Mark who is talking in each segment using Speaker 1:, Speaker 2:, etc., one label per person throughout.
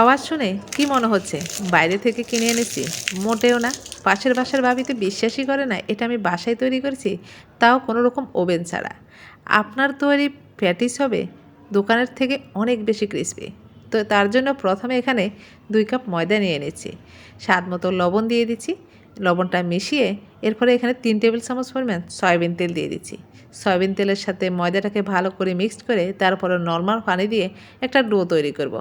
Speaker 1: আওয়াজ শুনে কি মনে হচ্ছে? বাইরে থেকে কিনে এনেছি। মোটেও না। পাশের বাসার ভাবিতে বিশ্বাসই করে না, এটা আমি বাসায় তৈরি করেছি, তাও কোনো রকম ওভেন ছাড়া। আপনার তৈরি প্যাটিস হবে দোকানের থেকে অনেক বেশি ক্রিসপি। তো তার জন্য প্রথমে এখানে দুই কাপ ময়দা নিয়ে এনেছি। স্বাদ মতো লবণ দিয়ে দিচ্ছি। লবণটা মিশিয়ে এরপরে এখানে তিন টেবিল চামচ পরিমাণ সয়াবিন তেল দিয়ে দিচ্ছি। সয়াবিন তেলের সাথে ময়দাটাকে ভালো করে মিক্সড করে তারপরে নর্মাল পানি দিয়ে একটা ডো তৈরি করব।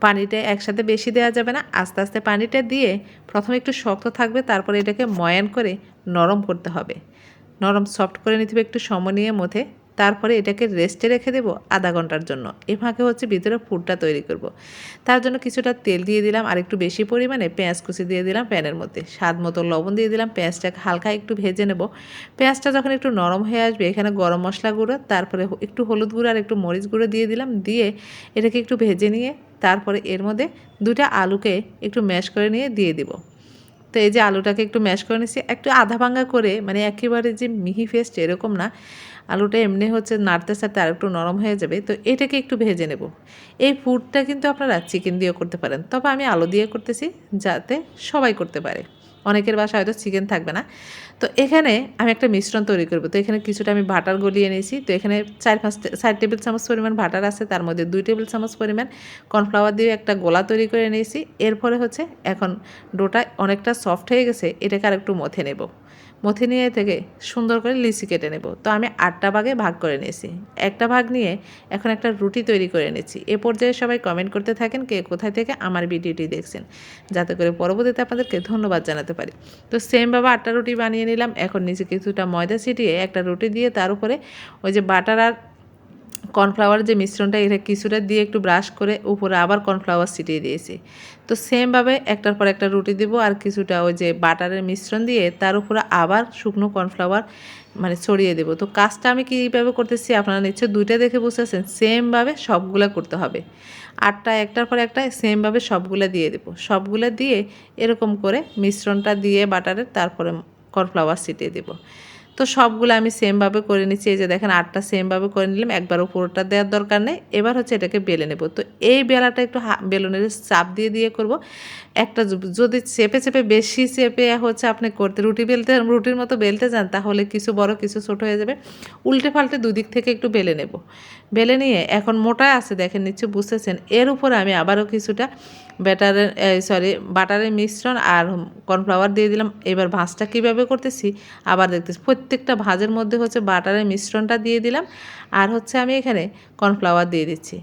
Speaker 1: পানিটা একসাথে বেশি দেওয়া যাবে না। আস্তে আস্তে পানিটা দিয়ে প্রথমে একটু শক্ত থাকবে, তারপরে এটাকে ময়ান করে নরম করতে হবে। নরম সফট করে নিতে হবে একটু সময় নিয়ে মধ্যে। তারপরে এটাকে রেস্টে রেখে দেবো আধা ঘণ্টার জন্য। এ ফাঁকে হচ্ছে ভিতরে ফুডটা তৈরি করব। তার জন্য কিছুটা তেল দিয়ে দিলাম, আর একটু বেশি পরিমাণে পেঁয়াজ কুচি দিয়ে দিলাম প্যানের মধ্যে। স্বাদ মতো লবণ দিয়ে দিলাম, পেঁয়াজটাকে হালকা একটু ভেজে নেব। পেঁয়াজটা যখন একটু নরম হয়ে আসবে, এখানে গরম মশলা গুঁড়ো, তারপরে একটু হলুদ গুঁড়ো আর একটু মরিচ গুঁড়ো দিয়ে দিলাম। দিয়ে এটাকে একটু ভেজে নিয়ে তারপরে এর মধ্যে দুটা আলুকে একটু ম্যাশ করে নিয়ে দিয়ে দিব। তো এই যে আলুটাকে একটু ম্যাশ করে নিয়েছি, একটু আধা ভাঙ্গা করে মানে একেবারে যে মিহি ফেস্ট এরকম না, আলুটা এমনি হচ্ছে নাড়তে সাড়তে আর একটু নরম হয়ে যাবে, তো এটাকে একটু ভেজে নেব। এই ফুডটা কিন্তু আপনারা চিকেন দিয়েও করতে পারেন, তবে আমি আলু দিয়ে করতেছি যাতে সবাই করতে পারে। অনেকের বাসায় হয়তো চিকেন থাকবে না। তো এখানে আমি একটা মিশ্রণ তৈরি করব। তো এখানে কিছুটা আমি বাটার গলিয়ে নিয়েছি। তো এখানে চার পাঁচ চার টেবিল চামচ পরিমাণ বাটার আছে, তার মধ্যে দুই টেবিল চামচ পরিমাণ কর্নফ্লাওয়ার দিয়ে একটা গোলা তৈরি করে নিয়েছি। এরপরে হচ্ছে এখন ডোটা অনেকটা সফট হয়ে গেছে, এটাকে আর একটু মথে নেব। মথে নিয়ে থেকে সুন্দর করে লিচি কেটে নেব। তো আমি আটটা ভাগে ভাগ করে নিয়েছি। একটা ভাগ নিয়ে এখন একটা রুটি তৈরি করে নিয়েছি এ পর্যায়ে সবাই কমেন্ট করতে থাকেন কে কোথায় থেকে আমার ভিডিওটি দেখছেন। যাতে করে পরবর্তীতে আপনাদেরকে ধন্যবাদ জানাতে পারি। তো সেমভাবে আটটা রুটি বানিয়ে নিলাম। এখন নিচে কিছুটা ময়দা ছিটিয়ে একটা রুটি দিয়ে তার উপরে ওই যে বাটার আর কর্নফ্লাওয়ার যে মিশ্রণটা এটা কিছুটা দিয়ে একটু ব্রাশ করে উপরে আবার কর্নফ্লাওয়ার ছিটিয়ে দিয়েছি। তো সেমভাবে একটার পর একটা রুটি দিব আর কিছুটা ওই যে বাটারের মিশ্রণ দিয়ে তার উপরে আবার শুকনো কর্নফ্লাওয়ার মানে ছড়িয়ে দেবো। তো কাজটা আমি কীভাবে করতেছি আপনারা নিশ্চয় দুইটা দেখে বুঝতেছেন, সেমভাবে সবগুলা করতে হবে। আটটা, একটার পর একটা সেমভাবে সবগুলা দিয়ে দেবো। সবগুলা দিয়ে এরকম করে মিশ্রণটা দিয়ে বাটারের তারপরে কর্নফ্লাওয়ার ছিটিয়ে দেবো। তো সবগুলো আমি সেমভাবে করে নিচ্ছি। এই যে দেখেন, আটটা সেমভাবে করে নিলাম, একবার উপরটা দেওয়ার দরকার নেই। এবার হচ্ছে এটাকে বেলে নেব। তো এই বেলাটা একটু বেলুনের চাপ দিয়ে দিয়ে করব। একটা যদি চেপে চেপে বেশি চেপে হচ্ছে আপনি করতে, রুটি বেলতে, রুটির মতো বেলতে যান, তাহলে কিছু বড়, কিছু ছোট হয়ে যাবে। উল্টে পাল্টে দুদিক থেকে একটু বেলে নেব। বেলে নিয়ে এখন মোটা আছে, দেখেন নিচ্ছে বুঝতেছেন। এর উপরে আমি আবারও কিছুটা ব্যাটারের সরি বাটারের মিশ্রণ আর কর্নফ্লাওয়ার দিয়ে দিলাম। এবার ভাঁজটা কীভাবে করতেছি? আবার দেখতেছি প্রত্যেকটা ভাজের মধ্যে হচ্ছে বাটারের মিশ্রণটা দিয়ে দিলাম। আর হচ্ছে আমি এখানে কর্নফ্লাওয়ার দিয়ে দিচ্ছি।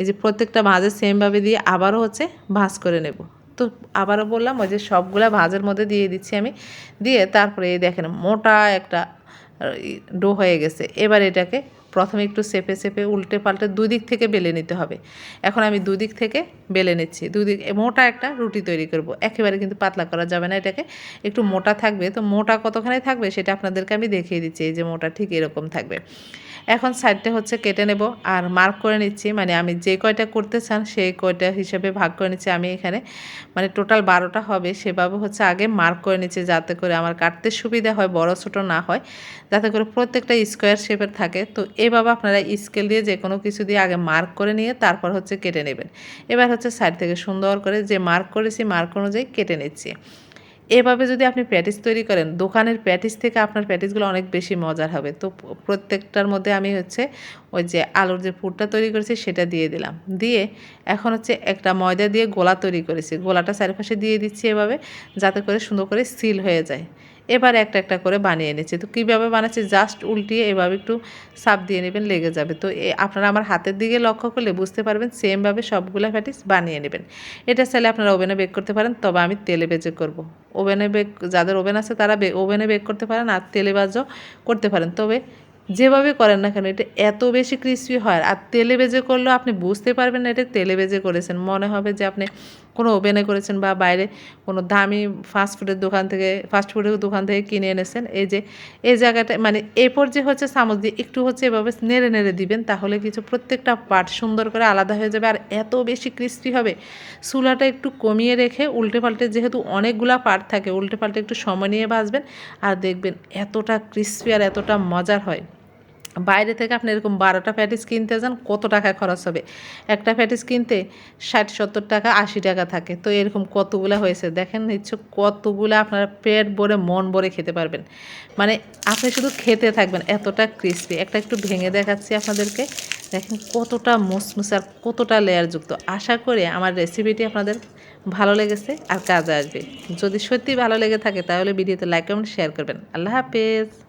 Speaker 1: এই যে প্রত্যেকটা ভাজের সেমভাবে দিয়ে আবারও হচ্ছে ভাজ করে নেব। তো আবারও বললাম, ওই যে সবগুলা ভাজের মধ্যে দিয়ে দিচ্ছি আমি। দিয়ে তারপরে এই দেখেন মোটা একটা ডো হয়ে গেছে। এবার এটাকে প্রথমে একটু সেপে সেপে উল্টে পাল্টে দুদিক থেকে বেলে নিতে হবে। এখন আমি দুদিক থেকে বেলে নিচ্ছি। দুদিক মোটা একটা রুটি তৈরি করব। একেবারে কিন্তু পাতলা করা যাবে না এটাকে। একটু মোটা থাকবে। তো মোটা কতখানি থাকবে সেটা আপনাদেরকে আমি দেখিয়ে দিচ্ছি। এই যে মোটা ঠিক এরকম থাকবে। এখন সাইডটা হচ্ছে কেটে নেব আর মার্ক করে নিচ্ছি মানে আমি যে কয়টা করতে চান সেই কয়টা হিসেবে ভাগ করে নিচ্ছি। আমি এখানে মানে টোটাল বারোটা হবে, সেভাবে হচ্ছে আগে মার্ক করে নিচ্ছি যাতে করে আমার কাটতে সুবিধা হয়, বড় ছোটো না হয়, যাতে করে প্রত্যেকটা স্কোয়ার শেপের থাকে। তো এভাবে আপনারা স্কেল দিয়ে যে কোনো কিছু দিয়ে আগে মার্ক করে নিয়ে তারপর হচ্ছে কেটে নেবেন। এবার হচ্ছে সাইড থেকে সুন্দর করে যে মার্ক করেছি মার্ক অনুযায়ী কেটে নিচ্ছি। এভাবে যদি আপনি প্যাটিস তৈরি করেন, দোকানের প্যাটিস থেকে আপনার প্যাটিসগুলো অনেক বেশি মজার হবে। তো প্রত্যেকটার মধ্যে আমি হচ্ছে ওই যে আলুর যে পুরটা তৈরি করেছি সেটা দিয়ে দিলাম। দিয়ে এখন হচ্ছে একটা ময়দা দিয়ে গোলা তৈরি করেছি। গোলাটা চারিপাশে দিয়ে দিচ্ছি এভাবে, যাতে করে সুন্দর করে সিল হয়ে যায়। এবার একটা একটা করে বানিয়ে নিচ্ছি তো কীভাবে বানাচ্ছি? জাস্ট উল্টিয়ে এভাবে একটু সাপ দিয়ে নেবেন, লেগে যাবে। তো আপনারা আমার হাতের দিকে লক্ষ্য করলে বুঝতে পারবেন সেমভাবে সবগুলো প্যাটিস বানিয়ে নেবেন। এটা চাইলে আপনারা ওভেনে বেক করতে পারেন, তবে আমি তেলে বেজে করব। ওভেনে বেক যাদের ওভেন আছে তারা ওভেনে বেক করতে পারেন আর তেলে বাজও করতে পারেন। তবে যেভাবে করেন না কেন, এটা এত বেশি ক্রিসপি হয় আর তেলে বেজে করলেও আপনি বুঝতে পারবেন না এটা তেলে বেজে করেছেন। মনে হবে যে আপনি কোনো ওভেনে করেছেন বা বাইরে কোনো দামি ফাস্টফুডের দোকান থেকে ফাস্টফুডের দোকান থেকে কিনে এনেছেন, এই যে, এই জায়গাটা মানে এরপর যে হচ্ছে চামচ দিয়ে একটু হচ্ছে এভাবে নেড়ে নেড়ে দিবেন, তাহলে কিছু প্রত্যেকটা পার্ট সুন্দর করে আলাদা হয়ে যাবে, আর এত বেশি ক্রিস্পি হবে। চুলাটা একটু কমিয়ে রেখে উল্টে পাল্টে যেহেতু অনেকগুলা পার্ট থাকে, উল্টে পাল্টে একটু সময় নিয়ে বাজবেন আর দেখবেন এতটা ক্রিস্পি আর এতটা মজার হয়। বাইরে থেকে আপনি এরকম বারোটা প্যাটিস কিনতে যান, কত টাকা খরচ হবে? একটা প্যাটিস কিনতে ষাট, সত্তর টাকা, আশি টাকা থাকে। তো এরকম কতগুলা হয়েছে? দেখেন নিচ্ছ কতগুলো আপনারা পেট ভরে, মন ভরে খেতে পারবেন। মানে আপনি শুধু খেতে থাকবেন, এতটা ক্রিস্পি একটা একটু ভেঙে দেখাচ্ছি আপনাদেরকে। দেখেন কতটা মুসমুস আর কতটা লেয়ারযুক্ত আশা করি আমার রেসিপিটি আপনাদের ভালো লেগেছে আর কাজে আসবে। যদি সত্যি ভালো লেগে থাকে, তাহলে ভিডিওতে লাইক কমেন্ট শেয়ার করবেন। আল্লাহ হাফেজ।